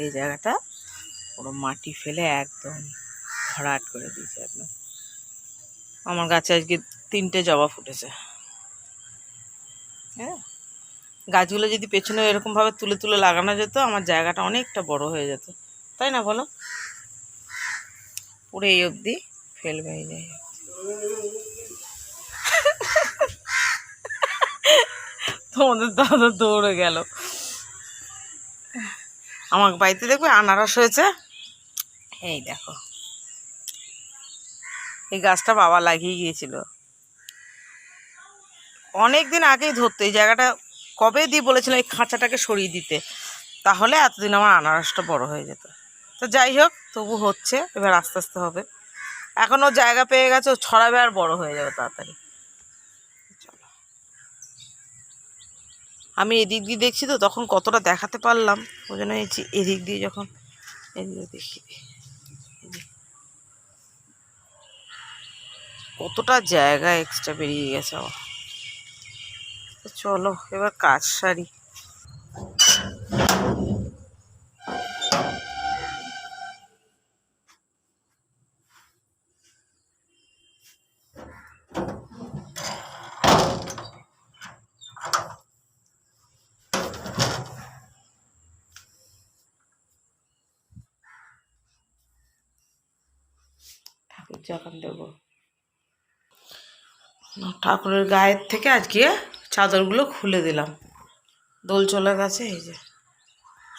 এই জায়গাটা পুরো মাটি ফেলে একদম ভরাট করে দিয়েছে একদম। আমার গাছে আজকে তিনটে জবা ফুটেছে। হ্যাঁ? গাছগুলো যদি পেছনে এরকমভাবে তুলে তুলে লাগানো যেত, আমার জায়গাটা অনেকটা বড় হয়ে যেত। তাই না বলো? পুরো এই অবধি ফেলবে এই জায়গা তোমাদের দাদা দৌড়ে গেল। আমার বাড়িতে দেখবে, আনারস হয়েছে। এই দেখো। এই গাছটা বাবা লাগিয়ে গিয়েছিল। অনেক দিন আগেই ধরতো, এই জায়গাটা কবে দিয়ে বলেছিলাম এই খাঁচাটাকে সরিয়ে দিতে। তাহলে এতদিন আমার আনারসটা বড় হয়ে যেত। তো যাই হোক, তবু হচ্ছে, এবার আস্তে আস্তে হবে। এখনও জায়গা পেয়ে গেছে, ছড়াবে আর বড় হয়ে যাবে তাড়াতাড়ি। আমি এদিক দিয়ে দেখছি তো, তখন কতটা দেখাতে পারলাম। ওই জন্য এদিক দিয়ে যখন এদিকে দেখি। কতটা জায়গা এক্সট্রা বেরিয়ে গেছে আমার। চলো, এবার কাজ সারি ঠাকুর যখন দেবো ঠাকুরের গায়ের থেকে আজকে চাদরগুলো খুলে দিলাম। দোল চলে গেছে এই যে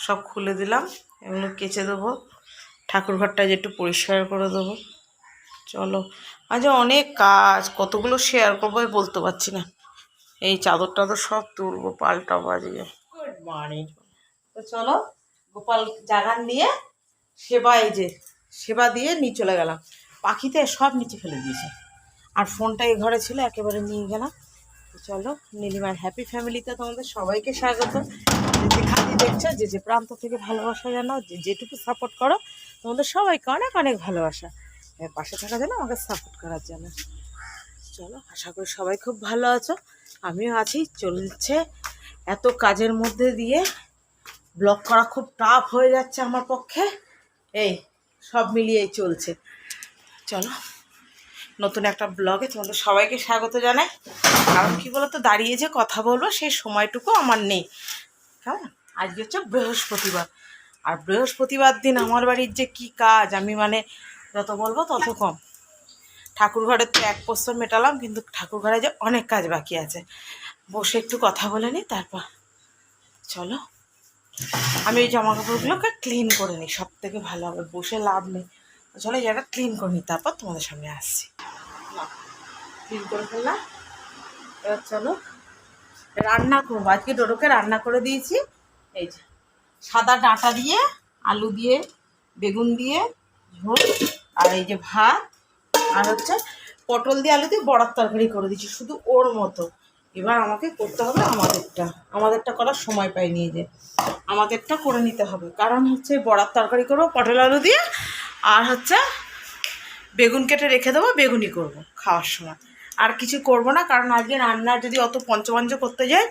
সব খুলে দিলাম এগুলো কেচে দেবো। ঠাকুর ঘরটা যে একটু পরিষ্কার করে দেবো। চলো আজ অনেক কাজ কতগুলো শেয়ার করব বলতে পারছি না। এই চাদর টাদর সব তুলবো পাল্টাবো আজকে গুড মর্নিং তো চলো গোপাল জাগান দিয়ে সেবা এই যে সেবা দিয়ে নিয়ে চলে গেলাম। পাখিতে সব নিচে ফেলে দিয়েছে। আর ফোনটা এই ঘরে ছিল, একেবারে নিয়ে গেলাম। চলো, নীলিমার হ্যাপি ফ্যামিলিতে তোমাদের সবাইকে স্বাগত। যে যেখানে দেখছ, যে যে প্রান্ত থেকে ভালোবাসা জানো, যে যেটুকু সাপোর্ট করো, তোমাদের সবাইকে অনেক অনেক ভালোবাসা। পাশে থাকা যেন আমাকে সাপোর্ট করার জন্য। চলো, আশা করি সবাই খুব ভালো আছো। আমিও আছি, চলছে। এত কাজের মধ্যে দিয়ে ব্লগ করা খুব টাফ হয়ে যাচ্ছে আমার পক্ষে। এই, সব মিলিয়েই চলছে। চলো। নতুন একটা ব্লগে তোমাদের সবাইকে স্বাগত জানাই। কারণ কি বলতো, দাঁড়িয়ে যে কথা বলব সেই সময়টুকু আমার নেই। কেমন? আজকে হচ্ছে বৃহস্পতিবার। আর বৃহস্পতিবার দিন আমার বাড়ির যে কি কাজ, আমি মানে যত বলব তত কম। ঠাকুর ঘরের তো এক প্রস্তর মেটালাম, কিন্তু ঠাকুর ঘরে যে অনেক কাজ বাকি আছে। বসে একটু কথা বলে নিই, তারপর চলো। আমি ওই জামা কাপড়গুলোকে ক্লিন করে নিই সব থেকে ভালো হবে, বসে লাভ নেই। চলো এই জায়গাটা ক্লিন করে নিই, তারপর তোমাদের সামনে আসছি। ক্লিন করে ফেললাম। এবার চলো, রান্না করব। আজকে ডোডোকে রান্না করে দিয়েছি। এই যে, সাদা ডাঁটা দিয়ে, আলু দিয়ে, বেগুন দিয়ে, ঝোল, আর এই যে ভাত, আর হচ্ছে পটল দিয়ে আলু দিয়ে বড়ার তরকারি করে দিয়েছি, শুধু ওর মতো। এবার আমাকে করতে হবে আমাদেরটা। আমাদেরটা করার সময় পাইনি এই যে। আমাদেরটা করে নিতে হবে। কারণ হচ্ছে বড়ার তরকারি করব, পটল আলু দিয়ে আর হচ্ছে বেগুন কেটে রেখে দেবো বেগুনি করব খাওয়ার সময়। আর কিছু করব না, কারণ আজকে রান্নার যদি অত পঞ্চপঞ্চ করতে যাই,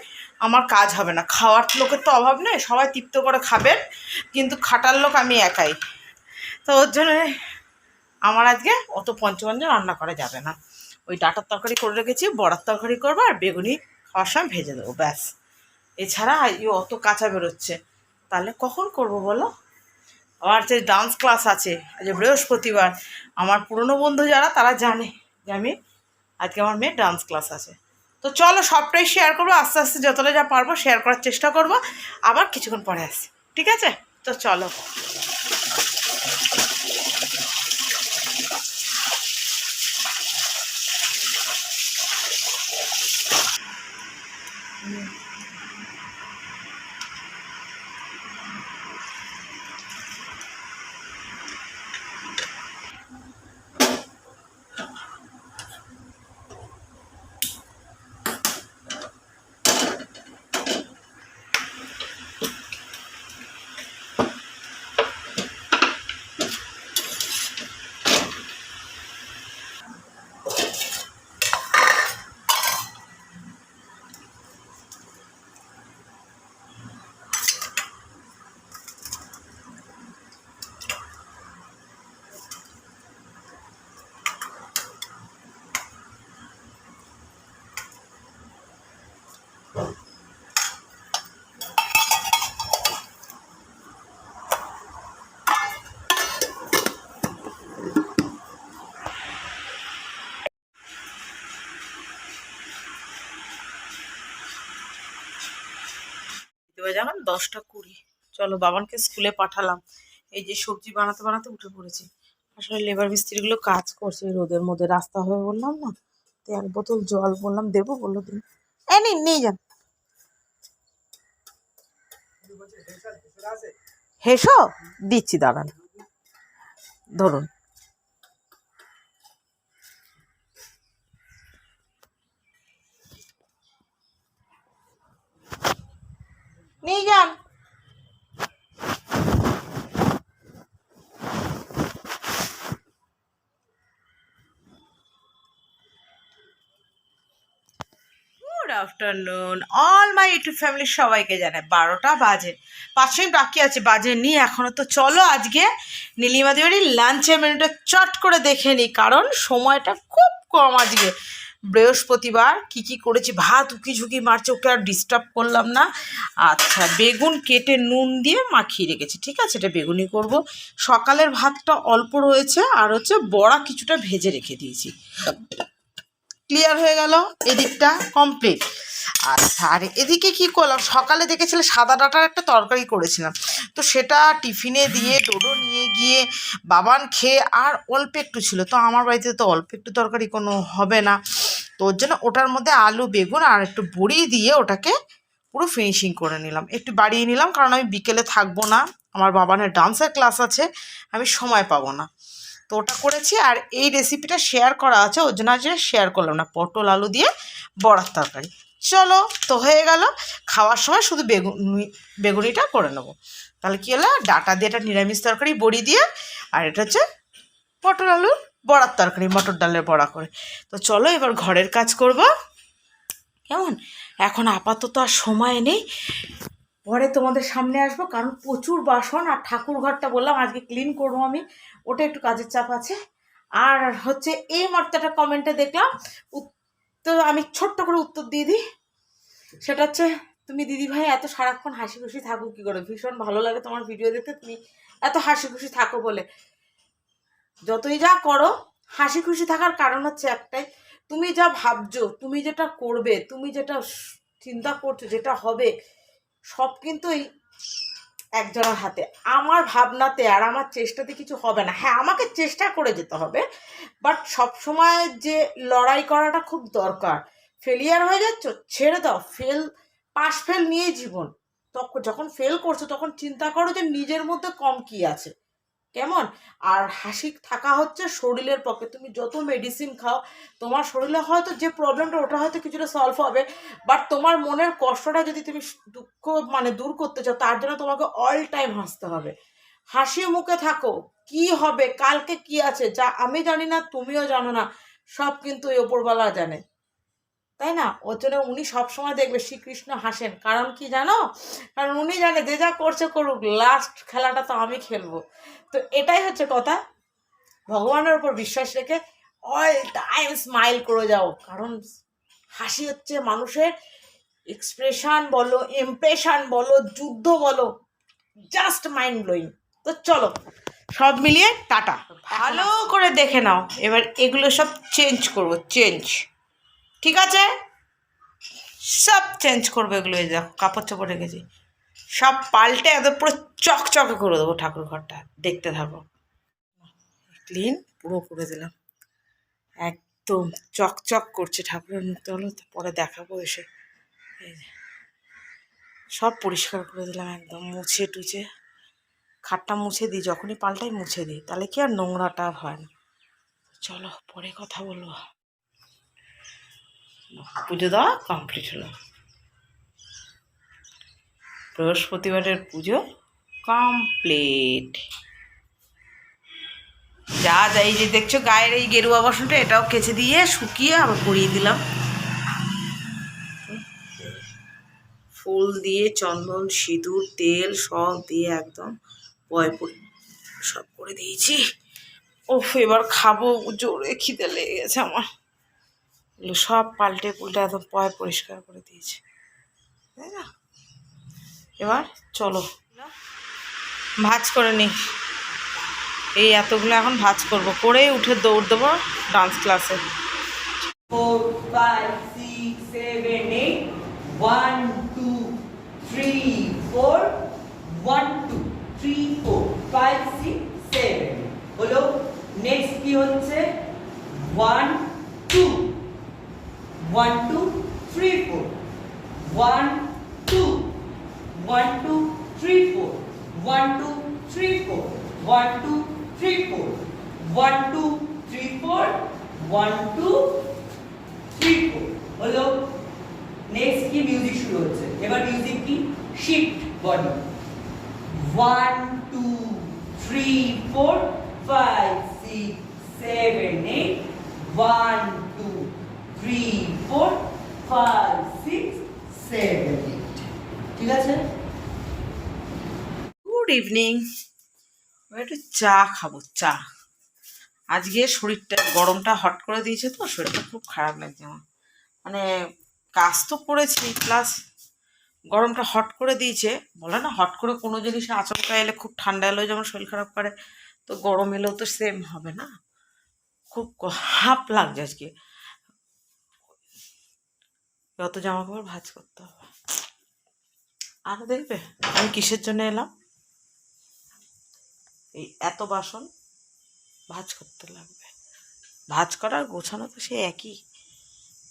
আমার কাজ হবে না। খাওয়ার লোকের তো অভাব নেই, সবাই তৃপ্ত করে খাবেন, কিন্তু খাটার লোক আমি একাই। তো ওর জন্য আমার আজকে অত পঞ্চপঞ্চ রান্না করা যাবে না। ওই ডাটার তরকারি করে রেখেছি, বড়ার তরকারি করব, আর বেগুনি খাওয়ার সময় ভেজে দেবো, ব্যাস। এছাড়া অত কাঁচা বেরোচ্ছে। তাহলে কখন করব বলো? আমার যে ডান্স ক্লাস আছে, আজ বৃহস্পতিবার, আমার পুরনো বন্ধু যারা, তারা জানে যে আমি আজকে আমার মেয়ে ডান্স ক্লাস আছে। তো চলো সবটাই শেয়ার করব, আস্তে আস্তে যতটা যা পারব শেয়ার করার চেষ্টা করব, আবার কিছুক্ষণ পরে আসি ঠিক আছে? তো চলো। যখন দশটা কুড়ি। চলো বাবানকে স্কুলে পাঠালাম। এই যে সবজি বানাতে বানাতে উঠে পড়েছি। আসলে লেবার মিস্ত্রিগুলো কাজ করছে, রোদের মধ্যে রাস্তা হয়ে বললাম না? তো এক বোতল জল বললাম, দেবো? বলল দিন এ নিন, নিয়ে যান। হেসো? দিচ্ছি, দাঁড়ান। ধরুন। নিয়ে যান। Good afternoon all my YouTube ফ্যামিলির সবাইকে জানাই। বারোটা বাজে। পাঁচ মিনিট বাকি আছে, বাজে নি। এখনও তো চলো আজকে নীলিমা দেবাড়ির লাঞ্চের মেনুটা চট করে দেখে নিই কারণ সময়টা খুব কম আজকে। বৃহস্পতিবার কি কি করেছি, ভাত উকি ঝুঁকি মারছে, ওকে আর ডিস্টার্ব করলাম না। আচ্ছা বেগুন কেটে নুন দিয়ে মাখিয়ে রেখেছি, ঠিক আছে? এটা বেগুনি করব। সকালের ভাতটা অল্প রয়েছে, আর হচ্ছে বড়া কিছুটা ভেজে রেখে দিয়েছি। ক্লিয়ার হয়ে গেল এদিকটা কমপ্লিট আচ্ছা আর এদিকে কি করলাম? সকালে দেখেছিলে সাদা ডাটার একটা তরকারি করেছিলাম। তো সেটা টিফিনে দিয়ে ডোডো নিয়ে গিয়ে বাবান খেয়ে আর অল্প একটু ছিল। তো আমার বাড়িতে তো অল্প একটু তরকারি কোনো হবে না। তো ওর জন্য ওটার মধ্যে আলু, বেগুন আর একটু বড়ি দিয়ে ওটাকে পুরো ফিনিশিং করে নিলাম। একটু বাড়িয়ে নিলাম কারণ আমি বিকেলে থাকব না। আমার বাবানের ডান্সের ক্লাস আছে, আমি সময় পাবো না। তো ওটা করেছি আর এই রেসিপিটা শেয়ার করা আছে, ওর জন্য আজ শেয়ার করলাম না, পটল আলু দিয়ে বড়ার তরকারি। চলো, তো হয়ে গেল। খাওয়ার সময় শুধু বেগুন, বেগুনিটা করে নেব। তাহলে কী হলো? ডাটা দিয়ে এটা নিরামিষ তরকারি, বড়ি দিয়ে, আর এটা হচ্ছে পটল আলুর বড়ার তরকারি, মটর ডালের বড়া করে। তো চলো এবার ঘরের কাজ করব। কেমন? এখন আপাতত আর সময় নেই। পরে তোমাদের সামনে আসব, কারণ প্রচুর বাসন আর ঠাকুর ঘরটা বললাম, আজকে ক্লিন করব আমি। ওটা একটু কাজের চাপ আছে। আর হচ্ছে এই মাত্রাটা কমেন্টে দেখলাম। উত্তর, আমি ছোট্ট করে উত্তর দিয়ে দিই। সেটা হচ্ছে, তুমি দিদি ভাই এত সারাক্ষণ হাসি খুশি থাকো, কী করে? ভীষণ ভালো লাগে তোমার ভিডিও দেখতে। তুমি এত হাসি খুশি থাকো বলে। যতই যা করো হাসি খুশি থাকার কারণ হচ্ছে একটাই, তুমি যা ভাবছ, তুমি যেটা করবে, তুমি যেটা চিন্তা করছ, যেটা হবে, সব কিন্তুই একজনের হাতে। আমার ভাবনাতে আর আমার চেষ্টাতে কিছু হবে না। হ্যাঁ আমাকে চেষ্টা করে যেতে হবে বাট সবসময় যে লড়াই করাটা খুব দরকার। ফেলিয়ার হয়ে যাচ্ছ, ছেড়ে দাও। ফেল পাশ ফেল নিয়ে জীবন। তখন যখন ফেল করছ, তখন চিন্তা করো যে নিজের মধ্যে কম কি আছে। কেমন? আর হাসি থাকা হচ্ছে শরীরের পক্ষে। তুমি যত মেডিসিন খাও, তোমার শরীরে হয়তো যে প্রবলেমটা ওটা হয়তো কিছুটা সলভ হবে। বাট তোমার মনের কষ্টটা যদি তুমি দুঃখ মানে দূর করতে চাও, তার জন্য তোমাকে অল টাইম হাসতে হবে। হাসি মুখে থাকো। কি হবে? কালকে কি আছে? যা আমি জানি না, তুমিও জানো না। সব কিন্তু ওই ওপরবেলা জানে। তাই না? ওর জন্য উনি সবসময় দেখবে শ্রীকৃষ্ণ হাসেন। কারণ কি জানো? কারণ উনি জানে যে যা করছে করুক লাস্ট খেলাটা তো আমি খেলব। তো এটাই হচ্ছে কথা। ভগবানের ওপর বিশ্বাস রেখে অল টাইম স্মাইল করে যাও। কারণ হাসি হচ্ছে মানুষের। এক্সপ্রেশন বলো ইমপ্রেশন বলো, যুদ্ধ বলো জাস্ট মাইন্ড ব্লোয়িং তো চলো, সব মিলিয়ে টাটা। ভালো করে দেখে নাও। এবার এগুলো সব চেঞ্জ করব চেঞ্জ ঠিক আছে? সব চেঞ্জ করবে এগুলো, এই দেখো কাপড় চোপড় রেখেছি। সব পাল্টে একদম পুরো চকচকে করে দেবো ঠাকুর ঘরটা, দেখতে থাকো। ক্লিন পুরো করে দিলাম। একদম চকচক করছে ঠাকুরের মুখটা হলো পরে দেখাবো এসে। সব পরিষ্কার করে দিলাম একদম, মুছে টুছে। খাটটা মুছে দিই, যখনই পাল্টাই মুছে দিই, তাহলে কি আর নোংরাটা হয় না। চলো, পরে কথা বলব। পুজো দেওয়া কমপ্লিট হলো। বৃহস্পতিবারের পুজো কমপ্লিট যা যা এই যে দেখছ গায়ের এই গেরুয়া বাসনটা, এটাও কেচে দিয়ে শুকিয়ে আবার পরিয়ে দিলাম। ফুল দিয়ে চন্দন, সিঁদুর, তেল সব দিয়ে একদম পয় সব করে দিয়েছি। ও এবার খাব, জোরে খিদে লেগে গেছে আমার। এগুলো সব পাল্টে পুল্টে একদম পয় পরিষ্কার করে দিয়েছি। তাই না? এবার চলো। ভাজ করে নি। এই এতগুলো এখন ভাজ করব। করেই উঠে দৌড় দেবো ডান্স ক্লাসে. হলো নেক্সট কি হচ্ছে? ওয়ান 1 2 3 4 1 2 1 2 3 4 1 2 3 4 1 2 3 4 1 2 3 4 1 2 3 4 হলো নেক্সট কি মিউজিক শুরু হচ্ছে? এবার মিউজিক কি? Shift body 1 2 3 4 5 6 7 8 1 2 3 four five six seven eight ঠিক আছে? গুড ইভিনিং একটু চা খাব, চা। আজকে শরীরটা, গরমটা হট করে দিয়েছে তো, শরীরটা খুব খারাপ লাগছে আমার। মানে কাজ তো করেছি প্লাস গরমটা হট করে দিয়েছে। বলে না, হট করে কোনো জিনিসে আচমকা এলে খুব ঠান্ডা এলেও যেমন শরীর খারাপ করে, তো গরম এলেও তো সেম হবে না। খুব হাঁপ লাগছে আজকে। যত জামা কাপড় ভাজ করতে হবে। আর দেখবে? আমি কিসের জন্য এলাম? এই এত বাসন ভাজ করতে লাগবে। ভাজ করা আর গোছানো তো সে একই।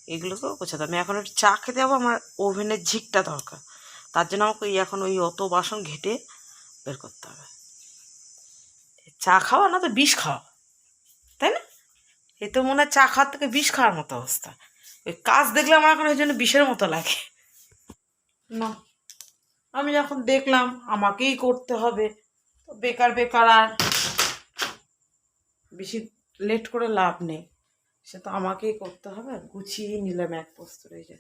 এগুলোকেও গোছাতে আমি এখন একটু চা খেতে যাব, আমার ওভেনের ঝিকটা দরকার। তার জন্য আমাকে ওই এখন ওই অত বাসন ঘেটে বের করতে হবে। চা খাওয়া না তো বিষ খাওয়া। তাই না? এ তো মনে হয় চা খাওয়ার থেকে বিষ খাওয়ার মতো অবস্থা। ওই কাজ দেখলে আমার এখন ওই জন্য বিষের মতো লাগে। না। আমি যখন দেখলাম আমাকেই করতে হবে তো বেকার বেকার আর বেশি লেট করে লাভ নেই। সে তো আমাকেই করতে হবে গুছিয়েই নিলাম এক এই যে।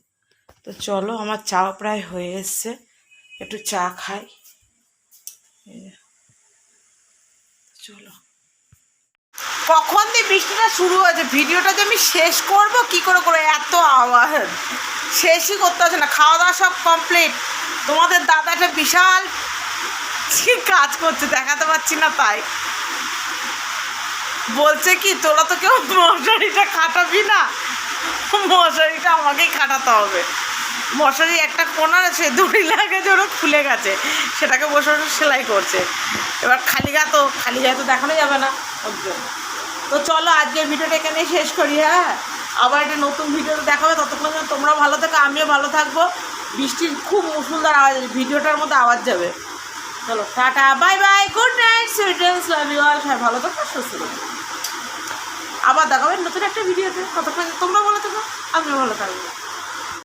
তো চলো আমার চা প্রায় হয়ে এসছে একটু চা খাই। চলো। কখন দিয়ে বৃষ্টিটা শুরু হয়েছে, ভিডিওটা যে আমি শেষ করব, কি করে করে এত আওয়াজ। শেষই করতে হচ্ছে না খাওয়া দাওয়া সব কমপ্লিট তোমাদের দাদা একটা বিশাল কাজ করছে, দেখাতে পারছি না তাই। বলছে কি, তোরা তো কেউ মশারিটা খাটাবি না, মশারিটা আমাকেই খাটাতে হবে। মশারি একটা কোনার আছে দড়ি লাগে যে ওরা খুলে গেছে, সেটাকে বসে বসে সেলাই করছে। এবার খালি গা তো, খালি গায়ে তো দেখানো যাবে না। ওর জন্য। তো চলো, আজকের ভিডিওটা এখানেই শেষ করি হ্যাঁ? আবার একটা নতুন ভিডিওতে দেখাবে, ততক্ষণ তোমরা ভালো থাকো, আমিও ভালো থাকব। বৃষ্টির খুব মুসুলদার আওয়াজ ভিডিওটার মতো আওয়াজ যাবে। চলো, tata, bye bye good night সুইডেন্স love you all সবাই ভালো থাকো, সুস্থ থাকো। আবার দেখাবেন নতুন একটা ভিডিওতে, ততক্ষণ তোমরা ভালো থাকো, আমিও ভালো থাকব।